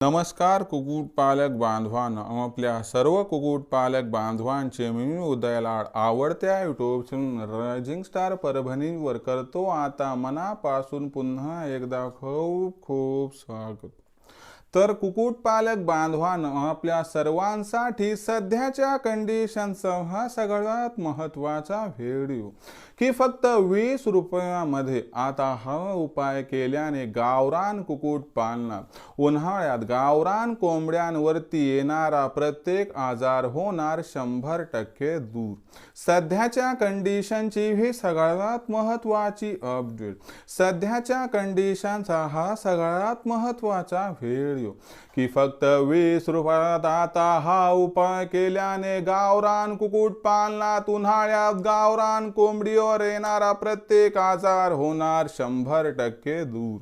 नमस्कार कुक्कुटपालक बांधवांना. आपल्या सर्व कुक्कुटपालक बांधवांचे मी उदयलाड आवडत्या युट्यूब चॅनल रायझिंग स्टार परभणीवर करतो आता मनापासून पुन्हा एकदा खूप खूप स्वागत. तर कुक्कुटपालक बांधवानं आपल्या सर्वांसाठी सध्याच्या कंडिशनचा हा सगळ्यात महत्त्वाचा व्हिडिओ की फक्त वीस रुपयामध्ये आता हा उपाय केल्याने गावरान कुकुट पालना उन्हाळ्यात गावरान कोंबड्यांवरती येणारा प्रत्येक आजार होणार शंभर टक्के दूर. सध्याच्या कंडिशनची ही सगळ्यात महत्त्वाची अपडेट सध्याच्या कंडिशनचा हा सगळ्यात महत्त्वाचा व्हिडिओ की फक्त वीस रुपयात आता हा उपाय केल्याने गावरान कुक्कुटपालनात उन्हाळ्यात गावरान कोंबडीवर येणारा प्रत्येक आजार होणार शंभर टक्के दूर.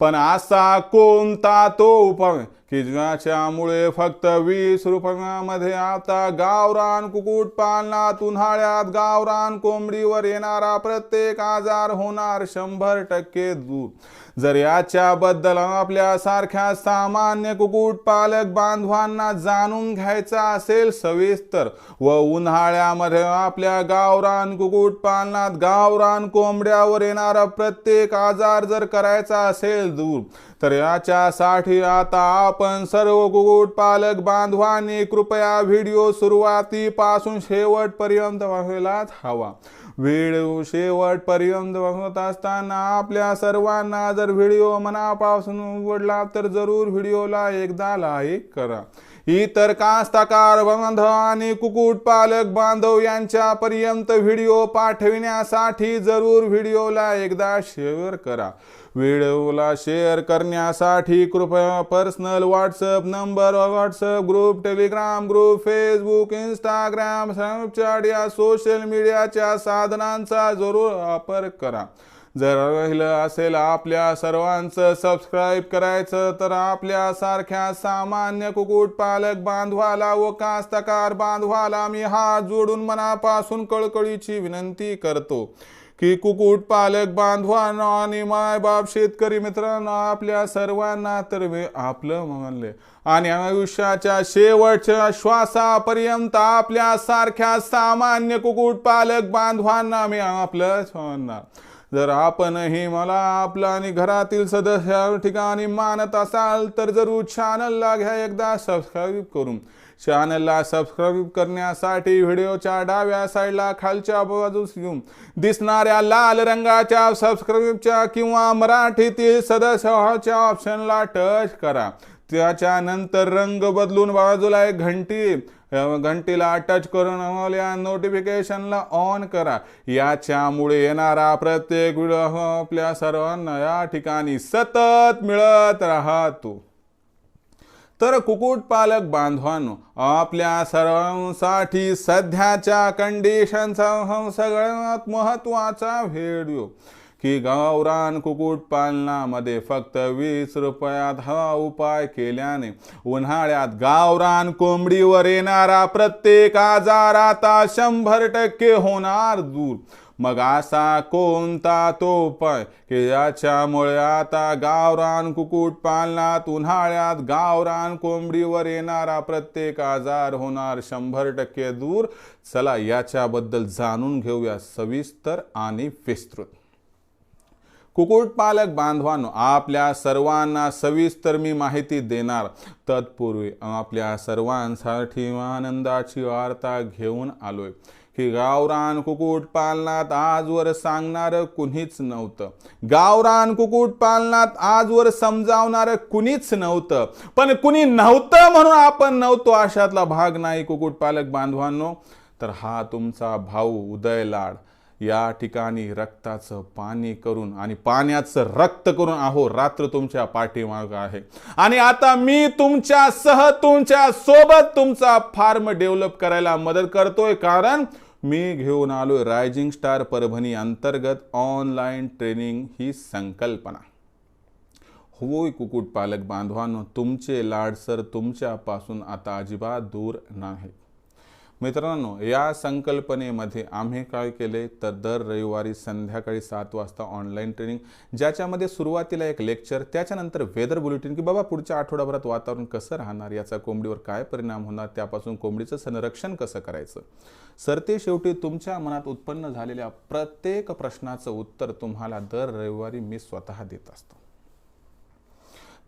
पण असा कोणता तो उपाय की ज्याच्यामुळे फक्त वीस रुपयामध्ये आता गावरान कुक्कुट पालनात उन्हाळ्यात गावरान कोंबडीवर येणारा प्रत्येक आजार होणार शंभर टक्के दूर जर याच्याबद्दल आपल्या सारख्या सामान्य कुक्कुट पालक बांधवांना जाणून घ्यायचा असेल सविस्तर व उन्हाळ्यामध्ये आपल्या गावरान कुक्कुट पालनात गावरान कोंबड्यावर येणारा प्रत्येक आजार जर करायचा असेल दूर तर याच्यासाठी आता आपण सर्व कुक्कुट पालक बांधवांनी कृपया व्हिडिओ सुरुवातीपासून शेवटपर्यंत व्हायलाच हवा. व्हिडिओ शेवटपर्यंत बघत असताना आपल्या सर्वांना जर व्हिडिओ मनापासून आवडला तर जरूर व्हिडिओला एकदा लाईक करा. इतर कास्तकार बांधव आणि कुक्कुटपालक बांधव यांच्यापर्यंत व्हिडिओ पाठविण्यासाठी जरूर व्हिडिओला एकदा शेअर करा. व्हिडिओला शेअर करण्यासाठी कृपया personal WhatsApp number WhatsApp group Telegram group Facebook Instagram Snapchat या सोशल मीडियाच्या साधनांचा जरूर वापर करा. जर राहिलं असेल आपल्या सर्वांचं सबस्क्राईब करायचं तर आपल्यासारख्या सामान्य कुक्कुटपालक बांधवाला व कास्तकार बांधवाला मी हात जोडून मनापासून कळकळीची विनंती करतो. की कुक्कुट पालक बांधवांना आणि मायबाप शेतकरी मित्रांनो आपल्या सर्वांना तर मी आपलं म्हणले. आणि आयुष्याच्या शेवटच्या श्वासापर्यंत आपल्या सारख्या सामान्य कुक्कुट पालक बांधवांना मी आपलं म्हणणार. जर आपणही मला आपला आणि घरातील सदस्य ठिकाणी मानत असाल तर जरूर चॅनलला घ्या एकदा सबस्क्राईब करून. चॅनलला सबस्क्राईब करण्यासाठी व्हिडिओच्या डाव्या साईडला खालच्या बाजूस घेऊन दिसणाऱ्या लाल रंगाच्या सबस्क्राईबच्या किंवा मराठीतील सदस्याच्या ऑप्शनला टच करा. त्याच्यानंतर रंग बदलून बाजूला एक घंटी घंटीला टच करून या नोटिफिकेशनला ऑन करा. याच्यामुळे येणारा प्रत्येक व्हिडिओ आपल्या सर्वांना या ठिकाणी सतत मिळत राहतो. तर कुक्कुटपालक बांधवांनो आपल्या सर्वांसाठी सध्याच्या कंडिशनचा हा सगळ्यात महत्त्वाचा व्हिडिओ की गावरान कुक्कुटपालनामध्ये फक्त वीस रुपयात हा उपाय केल्याने उन्हाळ्यात गावरान कोंबडीवर येणारा प्रत्येक आजार आता शंभर टक्के होणार दूर. मग असा कोणता तो उपाय की याच्यामुळे आता गावरान कुक्कुट पालनात उन्हाळ्यात गावरान कोंबडीवर येणारा प्रत्येक आजार होणार शंभर टक्के दूर. चला याच्याबद्दल जाणून घेऊया सविस्तर आणि विस्तृत. कुक्कुटपालक बांधवांनो आपल्या सर्वांना सविस्तर मी माहिती देणार. तत्पूर्वी आपल्या सर्वांसाठी आनंदाची वार्ता घेऊन आलोय. की गावरान कुक्कुट पालनात आजवर सांगणारं कुणीच नव्हतं. गावरान कुक्कुट पालनात आजवर समजावणारं कुणीच नव्हतं. पण कुणी नव्हतं म्हणून आपण नव्हतो अशातला भाग नाही कुकुटपालक बांधवांनो. तर हा तुमचा भाऊ उदय लाड या ठिकाणी रक्ताचं पाणी करून आणि पाण्याचं रक्त करून आहो रात्र तुमच्या पाठीमाग आहे. आणि आता मी तुमच्या सह तुमच्यासोबत तुमचा फार्म डेव्हलप करायला मदत करतोय. कारण मी घेऊन आलो रायझिंग स्टार परभणी अंतर्गत ऑनलाईन ट्रेनिंग ही संकल्पना. होय कुक्कुट पालक बांधवांनो तुमचे लाड सर तुमच्यापासून आता अजिबात दूर नाही मित्रांनो या संकल्पनेमध्ये आम्ही काय केले? तर दर रविवारी संध्याकाळी सात वाजता ऑनलाईन ट्रेनिंग ज्याच्यामध्ये सुरुवातीला एक लेक्चर त्याच्यानंतर वेदर बुलेटिन की बाबा पुढच्या आठवड्याभरात वातावरण कसं राहणार? याचा कोंबडीवर काय परिणाम होणार? त्यापासून कोंबडीचं संरक्षण कसं करायचं? सरते शेवटी तुमच्या मनात उत्पन्न झालेल्या प्रत्येक प्रश्नाचं उत्तर तुम्हाला दर रविवारी मी स्वतः देत असतो.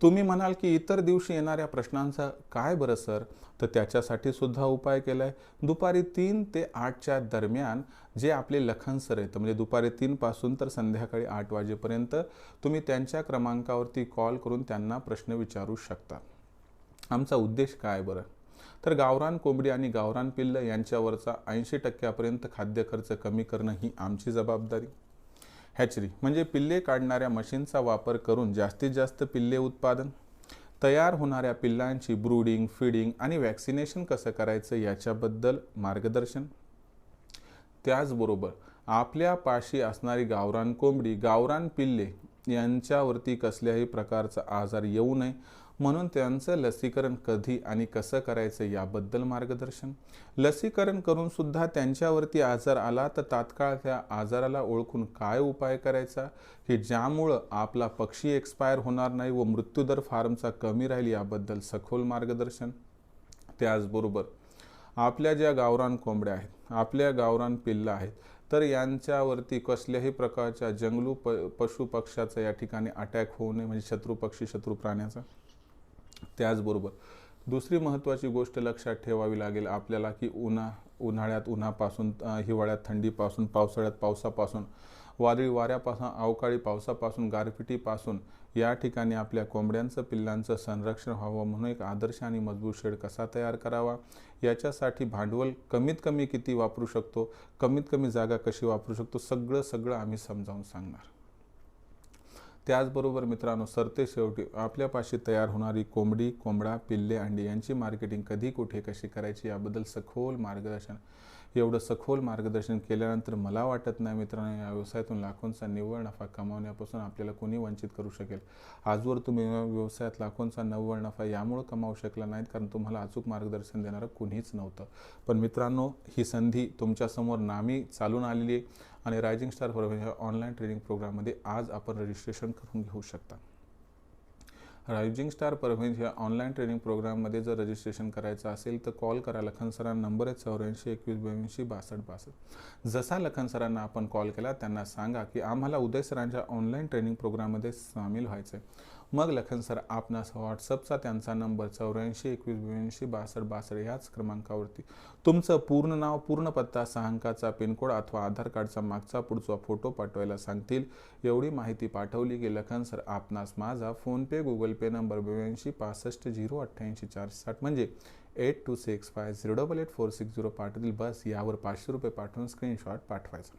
तुम्ही म्हणाल की इतर दिवशी येणाऱ्या प्रश्नांचा काय बरं सर? तर त्याच्यासाठी सुद्धा उपाय केला आहे दुपारी तीन ते आठच्या दरम्यान जे आपले लखन सर आहेत म्हणजे दुपारी तीनपासून तर संध्याकाळी आठ वाजेपर्यंत तुम्ही त्यांच्या क्रमांकावरती कॉल करून त्यांना प्रश्न विचारू शकता. आमचा उद्देश काय बरं? तर गावरान कोंबडी आणि गावरान पिल्ल यांच्यावरचा ऐंशी टक्क्यापर्यंत खाद्य खर्च कमी करणं ही आमची जबाबदारी. हॅचरी. म्हणजे पिल्ले काढणाऱ्या मशीनचा वापर करून जास्तीत जास्त पिल्ले उत्पादन? तयार होणाऱ्या पिल्लांची ब्रूडिंग फीडिंग आणि वॅक्सिनेशन कसं करायचं याच्याबद्दल मार्गदर्शन? त्याचबरोबर आपल्या पाशी असणारी गावरान कोंबडी गावरान पिल्ले यांच्यावरती कसल्याही प्रकारचा आजार येऊ नये म्हणून त्यांचं लसीकरण कधी आणि कसं करायचं याबद्दल मार्गदर्शन. लसीकरण करून सुद्धा त्यांच्यावरती आजार आला तर तात्काळ त्या आजाराला ओळखून काय उपाय करायचा? की ज्यामुळं आपला पक्षी एक्सपायर होणार नाही व मृत्यूदर फार्मचा कमी राहील याबद्दल सखोल मार्गदर्शन? त्याचबरोबर आपल्या ज्या गावरान कोंबड्या आहेत आपल्या गावरान पिल्ला आहेत तर यांच्यावरती कसल्याही प्रकारच्या जंगलू प पशु पक्षाचा या ठिकाणी अटॅक होऊ नये म्हणजे शत्रू पक्षी शत्रू प्राण्याचा? त्याचबरोबर दुसरी महत्त्वाची गोष्ट लक्षात ठेवावी लागेल आपल्याला की उन्हा उन्हाळ्यात उन्हापासून हिवाळ्यात थंडीपासून पावसाळ्यात पावसापासून वादळी वाऱ्यापासून अवकाळी पावसापासून गारपिटीपासून या ठिकाणी आपल्या कोंबड्यांचं पिल्लांचं संरक्षण व्हावं म्हणून एक आदर्श आणि मजबूत शेड कसा तयार करावा? याच्यासाठी भांडवल कमीत कमी किती वापरू शकतो? कमीत कमी जागा कशी वापरू शकतो? सगळं सगळं आम्ही समजावून सांगणार. त्याचबरोबर मित्रांनो सरते शेवटी आपल्यापाशी तयार होणारी कोंबडी कोंबडा पिल्ले अंडी यांची मार्केटिंग कधी कुठे कशी करायची याबद्दल सखोल मार्गदर्शन. एवढं सखोल मार्गदर्शन केल्यानंतर मला वाटत नाही मित्रांनो या व्यवसायातून लाखोंचा निव्वळ नफा कमावण्यापासून आपल्याला कोणी वंचित करू शकेल. आजवर तुम्ही व्यवसायात लाखोंचा निव्वळ नफा यामुळे कमावू शकला नाहीत कारण तुम्हाला अचूक मार्गदर्शन देणारं कुणीच नव्हतं. पण मित्रांनो ही संधी तुमच्यासमोर नामी चालून आलेली आहे. आणि रायझिंग स्टार फॉर ह्या ऑनलाईन ट्रेनिंग प्रोग्राममध्ये आज आपण रजिस्ट्रेशन करून घेऊ शकता. रायझिंग स्टार परभणी ह्या ऑनलाईन ट्रेनिंग प्रोग्राममध्ये जर रजिस्ट्रेशन करायचं असेल तर कॉल करा लखन सरांना नंबर आहे चौऱ्याऐंशी एकवीस ब्याऐंशी बासष्ट बासष्ट. जसा लखन सरांना आपण कॉल केला त्यांना सांगा की आम्हाला उदय सरांच्या ऑनलाईन ट्रेनिंग प्रोग्राममध्ये सामील व्हायचं आहे मग लखन सर आपणास व्हॉट्सअपचा त्यांचा नंबर चौऱ्याऐंशी एकवीस ब्याऐंशी बासष्ट बासष्ट ह्याच क्रमांकावरती. तुमचं पूर्ण नाव पूर्ण पत्ता सहा अंकाचा पिनकोड अथवा आधार कार्डचा मागचा पुढचा फोटो पाठवायला सांगतील. एवढी माहिती पाठवली की लखन सर आपणास माझा फोनपे गुगल पे नंबर ब्याऐंशी पासष्ट झिरो अठ्ठ्याऐंशी चारशे साठ म्हणजे eight two six five zero double eight four six zero पाठवतील. बस यावर पाचशे रुपये पाठवून स्क्रीनशॉट पाठवायचा.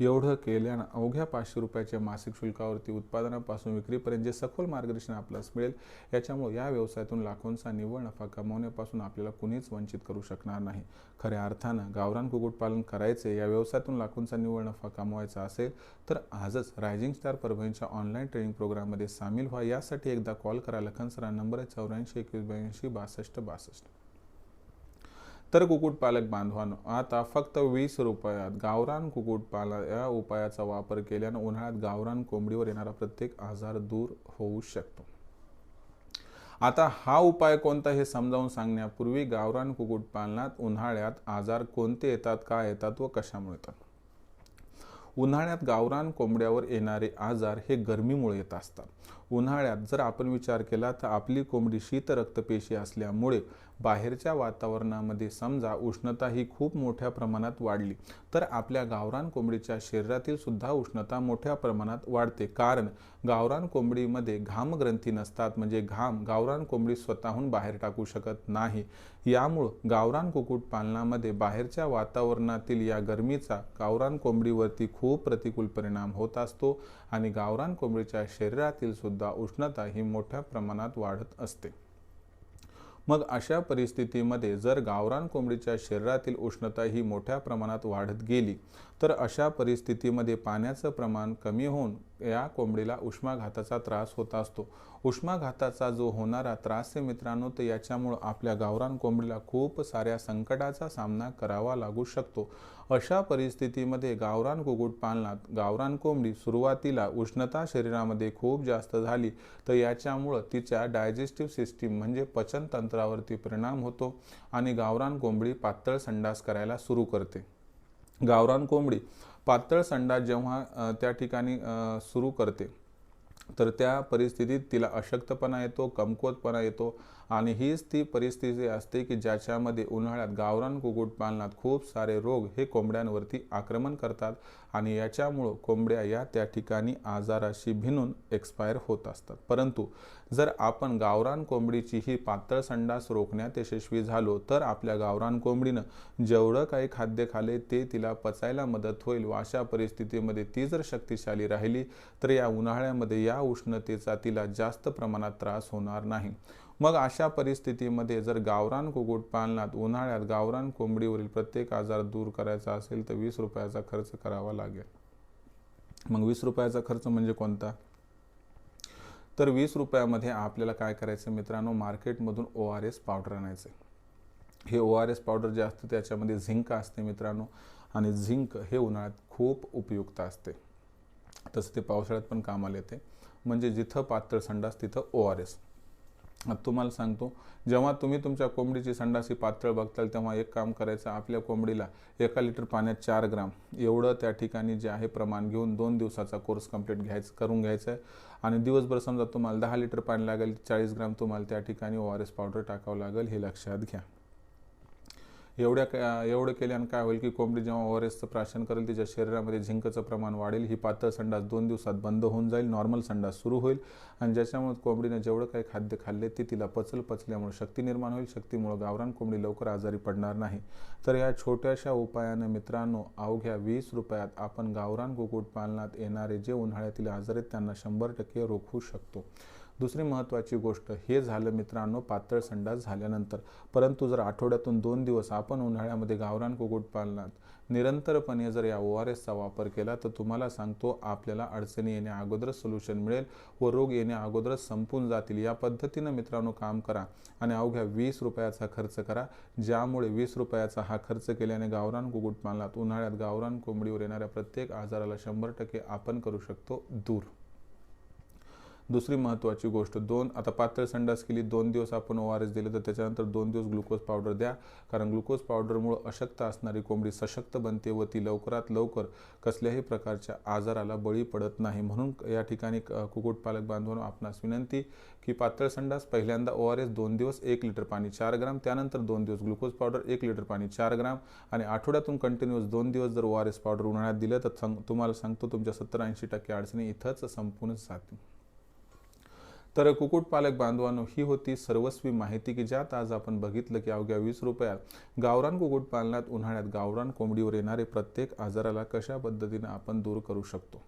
एवढं केल्यानं अवघ्या पाचशे रुपयाच्या मासिक शुल्कावरती उत्पादनापासून विक्रीपर्यंत जे सखोल मार्गदर्शन आपल्यास मिळेल याच्यामुळे या व्यवसायातून लाखोंचा निव्वळ नफा कमावण्यापासून आपल्याला कुणीच वंचित करू शकणार नाही. खऱ्या अर्थानं गावरान कुक्कुटपालन करायचे या व्यवसायातून लाखोंचा निव्वळ नफा कमवायचा असेल तर आजच रायझिंग स्टार परभणीच्या ऑनलाईन ट्रेनिंग प्रोग्राममध्ये सामील व्हा. यासाठी एकदा कॉल करा. लखन सरा नंबर आहे चौऱ्याऐंशी एकवीस ब्याऐंशी बासष्ट बासष्ट. तर कुक्कुटपालक बांधवांनो आता फक्त वीस रुपयात गावरान कुक्कुटपालन या उपायाचा वापर केल्यानं उन्हाळ्यात गावरान कोंबडीवर येणारा प्रत्येक आजार दूर होऊ शकतो. आता हा उपाय कोणता हे समजावून सांगण्यापूर्वी गावरान कुक्कुटपालनात उन्हाळ्यात आजार कोणते येतात काय येतात व कशामुळे येतात? उन्हाळ्यात गावरान कोंबड्यावर येणारे आजार हे गरमीमुळे येत असतात. उन्हाळ्यात जर आपण विचार केला तर आपली कोंबडी शीतरक्तपेशी असल्यामुळे बाहेरच्या वातावरणामध्ये समजा उष्णता ही खूप मोठ्या प्रमाणात वाढली तर आपल्या गावरान कोंबडीच्या शरीरातील सुद्धा उष्णता मोठ्या प्रमाणात वाढते. कारण गावरान कोंबडीमध्ये घामग्रंथी नसतात म्हणजे घाम गावरान कोंबडी स्वतःहून बाहेर टाकू शकत नाही. यामुळं गावरान कुक्कुटपालनामध्ये बाहेरच्या वातावरणातील या गरमीचा गावरान कोंबडीवरती खूप प्रतिकूल परिणाम होत असतो आणि गावरान कोंबडीच्या शरीरातील सुद्धा उष्णता ही मोठ्या प्रमाणात वाढत असते. मग अशा परिस्थितीमध्ये जर गावरान कोंबडीच्या शरीरातील उष्णता ही मोठ्या प्रमाणात वाढत गेली तर अशा परिस्थितीमध्ये पाण्याचं प्रमाण कमी होऊन या कोंबडीला उष्माघाताचा त्रास होत असतो. उष्माघाताचा जो होणारा त्रास आहे मित्रांनो तर याच्यामुळं आपल्या गावरान कोंबडीला खूप साऱ्या संकटाचा सामना करावा लागू शकतो. अशा परिस्थितीमध्ये गावरान कुक्कुटपालनात गावरान कोंबडी सुरुवातीला उष्णता शरीरामध्ये खूप जास्त झाली तर याच्यामुळं तिच्या डायजेस्टिव्ह सिस्टीम म्हणजे पचनतंत्रावरती परिणाम होतो आणि गावरान कोंबडी पातळ संडास करायला सुरू करते. गावरान कोंबडी पातळ संडा जेव्हा त्या ठिकाणी सुरू करते तर त्या परिस्थितीत तिला अशक्तपणा येतो कमकुवतपणा येतो आणि हीच ती परिस्थिती असते की ज्याच्यामध्ये उन्हाळ्यात गावरान कुक्कुटपालनात खूप सारे रोग हे कोंबड्यांवरती आक्रमण करतात आणि याच्यामुळं कोंबड्या या त्या ठिकाणी आजाराशी भिनून एक्सपायर होत असतात. परंतु जर आपण गावरान कोंबडीची ही पातळ संडास रोखण्यात यशस्वी झालो तर आपल्या गावरान कोंबडीनं जेवढं काही खाद्य खाले ते तिला पचायला मदत होईल व अशा परिस्थितीमध्ये ती जर शक्तिशाली राहिली तर या उन्हाळ्यामध्ये या उष्णतेचा तिला जास्त प्रमाणात त्रास होणार नाही. मग अशा परिस्थितीमध्ये जर गावरान कुक्कुटपालनात उन्हाळ्यात गावरान कोंबडीवरील प्रत्येक आजार दूर करायचा असेल तर वीस रुपयाचा खर्च करावा लागेल. मग वीस रुपयाचा खर्च म्हणजे कोणता? तर वीस रुपयामध्ये आपल्याला काय करायचं मित्रांनो? मार्केटमधून ओ आर एस पावडर आणायचं हे ओ आर एस पावडर जे असते त्याच्यामध्ये झिंक असते मित्रांनो. आणि झिंक हे उन्हाळ्यात खूप उपयुक्त असते. तसं ते पावसाळ्यात पण कामाला येते. म्हणजे जिथं पातळ संडास तिथं ओ आर एस. तुम्हाला सांगतो जेव्हा तुम्ही तुमच्या कोंबडीची संडासी पातळ बघताल तेव्हा एक काम करायचं आपल्या कोंबडीला एका लिटर पाण्यात चार ग्राम एवढं त्या ठिकाणी जे आहे प्रमाण घेऊन दोन दिवसाचा कोर्स कंप्लीट घ्यायचं करून घ्यायचं आहे आणि दिवसभर समजा तुम्हाला दहा लिटर पाणी लागेल चाळीस ग्राम तुम्हाला त्या ठिकाणी ओ आर एस पावडर टाकावं लागेल हे लक्षात घ्या. एवढ्या एवढं केल्यानं काय होईल की कोंबडी जेव्हा ओ आर एसचं प्राशन करेल तिच्या शरीरामध्ये झिंकचं प्रमाण वाढेल ही पातळ संडास दोन दिवसात बंद होऊन जाईल नॉर्मल संडास सुरू होईल आणि ज्याच्यामुळे कोंबडीनं जेवढं काही खाद्य खाल्ले ते तिला पचल पचल्यामुळे शक्ती निर्माण होईल शक्तीमुळे गावरान कोंबडी लवकर आजारी पडणार नाही. तर या छोट्याशा उपायानं मित्रांनो अवघ्या वीस रुपयात आपण गावरान कुक्कुटपालनात येणारे जे उन्हाळ्यातील आजार आहेत त्यांना शंभर टक्के रोखू शकतो. दुसरी महत्त्वाची गोष्ट हे झालं मित्रांनो पातळ संडास झाल्यानंतर. परंतु जर आठवड्यातून दोन दिवस आपण उन्हाळ्यामध्ये गावरान कुक्कुटपालनात निरंतरपणे जर या ओ आर एसचा वापर केला तर तुम्हाला सांगतो आपल्याला अडचणी येण्या अगोदरच सोल्युशन मिळेल व रोग येण्या अगोदरच संपून जातील. या पद्धतीनं मित्रांनो काम करा आणि अवघ्या वीस रुपयाचा खर्च करा. ज्यामुळे वीस रुपयाचा हा खर्च केल्याने गावरान कुक्कुटपालनात उन्हाळ्यात गावरान कोंबडीवर येणाऱ्या प्रत्येक आजाराला शंभर टक्के आपण करू शकतो दूर. दुसरी महत्त्वाची गोष्ट दोन आता पातळ संडास केली दोन दिवस आपण ओ आर एस दिले तर त्याच्यानंतर दोन दिवस ग्लुकोज पावडर द्या. कारण ग्लुकोज पावडरमुळं अशक्त असणारी कोंबडी सशक्त बनते व ती लवकरात लवकर कसल्याही प्रकारच्या आजाराला बळी पडत नाही. म्हणून या ठिकाणी कुक्कुटपालक बांधवांना आपणास विनंती की पातळ संडास पहिल्यांदा ओ आर एस दोन दिवस एक लिटर पाणी चार ग्राम त्यानंतर दोन दिवस ग्लुकोज पावडर एक लिटर पाणी चार ग्राम आणि आठवड्यातून कंटिन्युअस दोन दिवस जर ओ आर एस पावडर उन्हाळ्यात दिलं तर तुम्हाला सांगतो तुमच्या सत्तर ऐंशी टक्के अडचणी इथंच संपूर्ण जातील. तर कुक्कुटपालक बांधवांनो ही होती सर्वस्वी माहिती की ज्यात आज आपण बघितलं की अवघ्या वीस रुपयात गावरान कुक्कुटपालनात उन्हाळ्यात गावरान कोंबडीवर येणारे प्रत्येक आजाराला कशा पद्धतीने आपण दूर करू शकतो?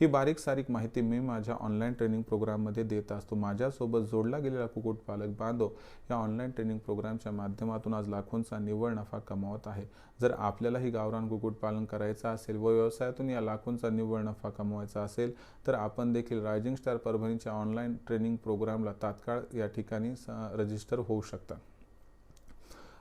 ही बारीक सारीक माहिती मी माझ्या ऑनलाईन ट्रेनिंग प्रोग्राममध्ये देत असतो. माझ्यासोबत जोडला गेलेला कुक्कुटपालक बांधव या ऑनलाईन ट्रेनिंग प्रोग्रामच्या माध्यमातून आज लाखोंचा निव्वळ नफा कमावत आहे. जर आपल्यालाही गावरान कुक्कुटपालन करायचं असेल व व्यवसायातून या लाखोंचा निव्वळ नफा कमवायचा असेल तर आपण देखील रायझिंग स्टार परभणीच्या ऑनलाईन ट्रेनिंग प्रोग्रामला तात्काळ या ठिकाणी रजिस्टर होऊ शकता.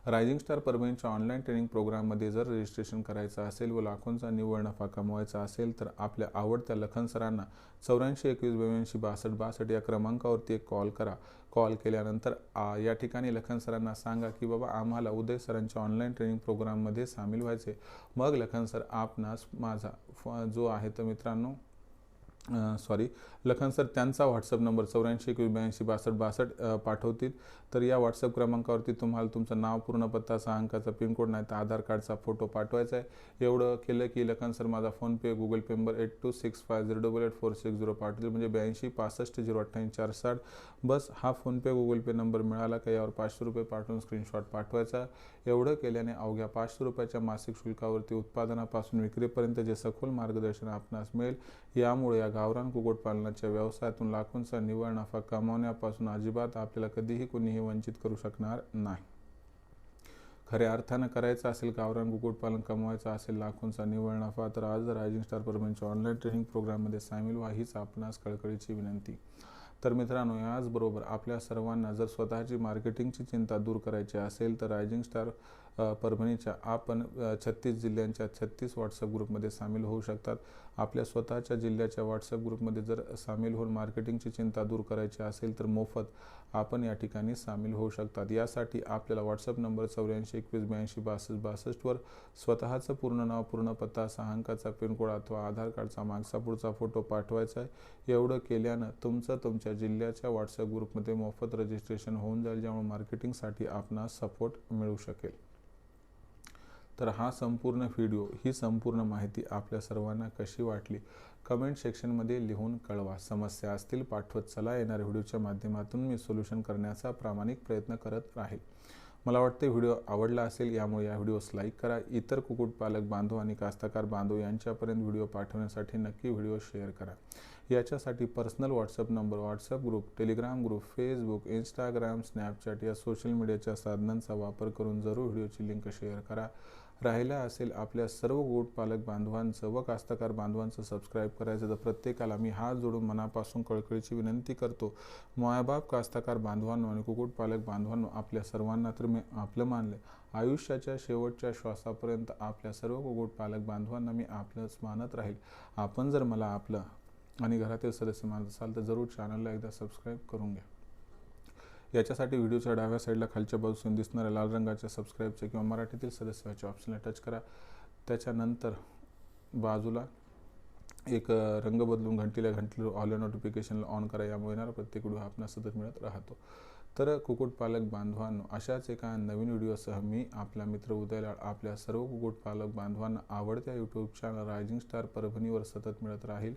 रायझिंग स्टार परभणीच्या ऑनलाईन ट्रेनिंग प्रोग्राममध्ये जर रजिस्ट्रेशन करायचं असेल व लाखोंचा निव्वळ नफा कमवायचा असेल तर आपल्या आवडत्या लखन सरांना चौऱ्याऐंशी एकवीस ब्याऐंशी बासष्ट बासष्ट या क्रमांकावरती एक कॉल करा. कॉल केल्यानंतर या ठिकाणी लखन सरांना सांगा की बाबा आम्हाला उदय सरांच्या ऑनलाईन ट्रेनिंग प्रोग्राममध्ये सामील व्हायचे मग लखन सर आपणास माझा जो आहे तो मित्रांनो सॉरी लखन सर त्यांचा व्हॉट्सअप नंबर चौऱ्याऐंशी एकवीस ब्याऐंशी बासष्ट बासष्ट पाठवतील. तर या व्हॉट्सअप क्रमांकावरती तुम्हाला तुमचं नाव पूर्ण पत्ता सहा अंकाचा पिनकोड नाही तर आधार कार्डचा फोटो पाठवायचा आहे. एवढं केलं की लखन सर माझा PhonePe Google pay number eight two six five zero double eight four six zero पाठवतील. म्हणजे ब्याऐंशी पासष्ट झिरो अठ्ठ्याऐंशी चार साठ बस हा फोनपे गुगल पे नंबर मिळाला का यावर पाचशे रुपये पाठवून स्क्रीनशॉट पाठवायचा. एवढं केल्याने अवघ्या पाचशे रुपयाच्या मासिक शुल्कावरती उत्पादनापासून विक्रीपर्यंत जे सखोल मार्गदर्शन आपणास मिळेल यामुळे या गावरान कुक्कुटपालनाच्या व्यवसायातून लाखोंचा निव्वळ नफा कमावण्यापासून अजिबात आपल्याला कधीही कोणीही वंचित करू शकणार नाही. खऱ्या अर्थानं करायचं असेल गावरान कुक्कुटपालन कमवायचं असेल लाखोंचा निव्वळ नफा तर आज रायझिंग स्टार परभणीच्या ऑनलाईन ट्रेनिंग प्रोग्राममध्ये सामील व्हा हीच आपणास कळकळीची विनंती. तर मित्रांनो याचबरोबर आपल्या सर्वांना जर स्वतःची मार्केटिंगची चिंता दूर करायची असेल तर रायझिंग स्टार परभणीच्या आपण छत्तीस जिल्ह्यांच्या छत्तीस व्हॉट्सअप ग्रुपमध्ये सामील होऊ शकतात. आपल्या स्वतःच्या जिल्ह्याच्या व्हॉट्सअप ग्रुपमध्ये जर सामील होऊन मार्केटिंगची चिंता दूर करायची असेल तर मोफत आपण या ठिकाणी सामील होऊ शकतात. यासाठी आपल्याला व्हॉट्सअप नंबर चौऱ्याऐंशी एकवीस ब्याऐंशी बासष्ट बासष्टवर स्वतःचं पूर्ण नाव पूर्ण पत्ता सहा अंकाचा पिनकोड अथवा आधार कार्डचा मागचा पुढचा फोटो पाठवायचा आहे. एवढं केल्यानं तुमचं तुमच्या जिल्ह्याच्या व्हॉट्सअप ग्रुपमध्ये मोफत रजिस्ट्रेशन होऊन जाईल ज्यामुळे मार्केटिंगसाठी आपणास सपोर्ट मिळू शकेल. तर हा संपूर्ण व्हिडिओ ही संपूर्ण माहिती आपल्या सर्वांना कशी वाटली? कमेंट सेक्शनमध्ये लिहून कळवा. समस्या असतील पाठवत चला. येणाऱ्या व्हिडिओच्या माध्यमातून मी सोल्युशन करण्याचा प्रामाणिक प्रयत्न करत राहील. मला वाटते व्हिडिओ आवडला असेल यामुळे या व्हिडिओस लाईक करा. इतर कुक्कुटपालक बांधव आणि कास्तकार बांधव यांच्यापर्यंत व्हिडिओ पाठवण्यासाठी नक्की व्हिडिओ शेअर करा. याच्यासाठी personal WhatsApp number WhatsApp group Telegram group Facebook Instagram Snapchat या सोशल मीडियाच्या साधनांचा वापर करून जरूर व्हिडिओची लिंक शेअर करा. राहिला असेल आपल्या सर्व पालक बांधवांचं व कास्तकार बांधवांचं सबस्क्राईब करायचं तर प्रत्येकाला मी हात जोडून मनापासून कळकळीची विनंती करतो. मायबाप कास्तकार बांधवांनो आणि कुक्कुटपालक बांधवांनो आपल्या सर्वांना तर मी आपलं मानले आयुष्याच्या शेवटच्या श्वासापर्यंत आपल्या सर्व कुक्कुटपालक बांधवांना मी आपलंच मानत राहील. आपण जर मला आपलं आणि घरातील सदस्य मानत असाल तर जरूर चॅनलला एकदा सबस्क्राईब करून घ्या. याच्यासाठी व्हिडिओच्या डाव्या साईडला खालच्या बाजूसून दिसणाऱ्या लाल रंगाच्या सबस्क्राईबच्या किंवा मराठीतील सदस्याच्या ऑप्शनला टच करा. त्याच्यानंतर बाजूला एक रंग बदलून घंटीला घंटीला ऑल नोटिफिकेशनला ऑन करा. यामुळे येणारा प्रत्येक व्हिडिओ आपण सतत मिळत राहतो. तर कुक्कुटपालक बांधवांनो अशाच एका नवीन व्हिडिओसह मी आपला मित्र उदयलाड आपल्या सर्व कुक्कुटपालक बांधवांना आवडत्या यूट्यूब चॅनल रायझिंग स्टार परभणीवर सतत मिळत राहील.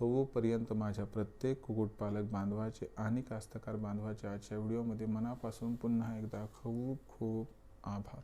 तोपर्यंत माझ्या प्रत्येक कुक्कुटपालक बांधवाचे आणि कास्तकार बांधवाचे आजच्या व्हिडिओमध्ये मनापासून पुन्हा एकदा खूप खूप आभार.